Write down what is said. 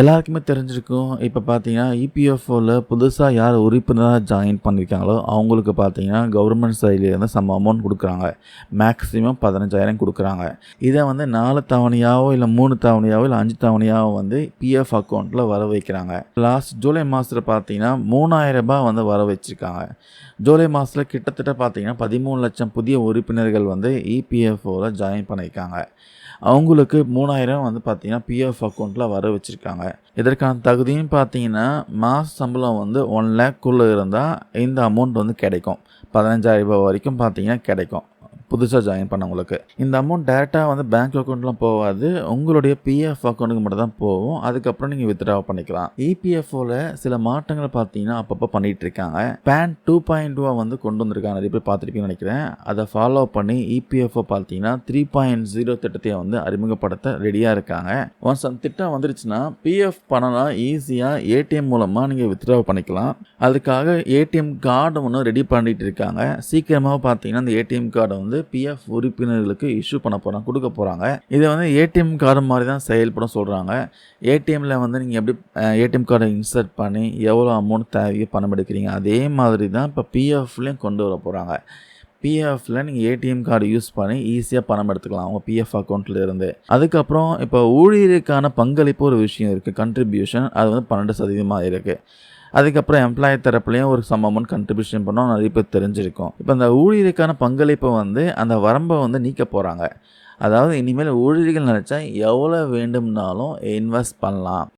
எல்லாருக்குமே தெரிஞ்சிருக்கும். இப்போ பார்த்தீங்கன்னா இபிஎஃப்ஓவில் புதுசாக யார் உறுப்பினராக ஜாயின் பண்ணியிருக்காங்களோ அவங்களுக்கு பார்த்தீங்கன்னா கவர்மெண்ட் சைட்லேருந்து சம் அமௌண்ட் கொடுக்குறாங்க. மேக்ஸிமம் பதினஞ்சாயிரம் கொடுக்குறாங்க. இதை வந்து நாலு தவணையாவோ இல்லை மூணு தவணையாவோ இல்லை அஞ்சு தவணையாவோ வந்து பிஎஃப் அக்கௌண்ட்டில் வர வைக்கிறாங்க. லாஸ்ட் ஜூலை மாதத்தில் பார்த்தீங்கன்னா மூணாயிரம் ரூபாய் வந்து வர வச்சுருக்காங்க. ஜூலை மாதத்தில் கிட்டத்தட்ட பார்த்தீங்கன்னா பதிமூணு லட்சம் புதிய உறுப்பினர்கள் வந்து இபிஎஃப்ஓவில் ஜாயின் பண்ணியிருக்காங்க அவங்களுக்கு மூணாயிரம் வந்து பார்த்தீங்கன்னா பிஎஃப் அக்கௌண்ட்டில் வர வச்சுருக்காங்க. இதற்கான தகுதியும் பார்த்தீங்கன்னா மாத சம்பளம் வந்து ஒன் லேக்குள்ளே இருந்தால் இந்த அமௌண்ட் வந்து கிடைக்கும். பதினஞ்சாயிரம் ரூபாய் வரைக்கும் பார்த்தீங்கன்னா கிடைக்கும். புதுசாக ஜாயின் பண்ணவங்களுக்கு. இந்த அமௌண்ட் டேரெக்டாக வந்து பேங்க் அக்கௌண்ட்லாம் போகாது. உங்களுடைய பிஎஃப் அக்கௌண்ட்டுக்கு மட்டும் தான் போகும். அதுக்கப்புறம் நீங்கள் வித்ட்ரா பண்ணிக்கலாம். இபிஎஃப்ஓவில் சில மாற்றங்கள் பார்த்தீங்கன்னா அப்பப்போ பண்ணிகிட்டு இருக்காங்க. பேன் டூ பாயிண்ட் டூவாக வந்து கொண்டு வந்திருக்காங்க. நிறைய பேர் பார்த்துருப்பீங்கன்னு நினைக்கிறேன். அதை ஃபாலோ பண்ணி இபிஎஃப்ஓ பார்த்தீங்கன்னா த்ரீ பாயிண்ட் ஜீரோ திட்டத்தை வந்து அறிமுகப்படுத்த ரெடியாக இருக்காங்க. ஒன்ஸ் அந்த திட்டம் வந்துருச்சுன்னா பிஎஃப் பணம்லாம் ஈஸியாக ஏடிஎம் மூலமாக நீங்கள் வித்ட்ரா பண்ணிக்கலாம். அதுக்காக ஏடிஎம் கார்டு ஒன்று ரெடி பண்ணிட்டு இருக்காங்க. சீக்கிரமாக பார்த்தீங்கன்னா அந்த ஏடிஎம் கார்டை வந்து பிஎஃப் உறுப்பினர்களுக்கு இஷ்யூ பண்ண போகிறாங்க கொடுக்க போகிறாங்க இதை வந்து ஏடிஎம் கார்டு மாதிரி தான் செயல்படும் சொல்கிறாங்க ஏடிஎம்மில் வந்து நீங்கள் எப்படி ஏடிஎம் கார்டை இன்சர்ட் பண்ணி எவ்வளோ அமௌண்ட் தேவையோ பணம் எடுக்கிறீங்க அதே மாதிரி தான் இப்போ பிஎஃப்லேயும் கொண்டு வர போகிறாங்க பிஎஃப்ல நீங்கள் ஏடிஎம் கார்டு யூஸ் பண்ணி ஈஸியாக பணம் எடுத்துக்கலாம் அவங்க பிஎஃப் அக்கௌண்ட்டில் இருந்து. அதுக்கப்புறம் இப்போ ஊழியருக்கான பங்களிப்பு ஒரு விஷயம் இருக்குது கண்ட்ரிபியூஷன் அது வந்து பன்னெண்டு சதவீதமாக இருக்குது அதுக்கப்புறம் எம்ப்ளாயி தரப்புலையும் ஒரு சம் அமௌண்ட் கண்ட்ரிபியூஷன் பண்ணோம் நிறைய பேர் தெரிஞ்சிருக்கும். இப்போ அந்த ஊழியருக்கான பங்களிப்பை வந்து அந்த வரம்பை வந்து நீக்க போகிறாங்க அதாவது இனிமேல் ஊழியர்கள் நினச்சா எவ்வளோ வேண்டும்னாலும் இன்வெஸ்ட் பண்ணலாம்.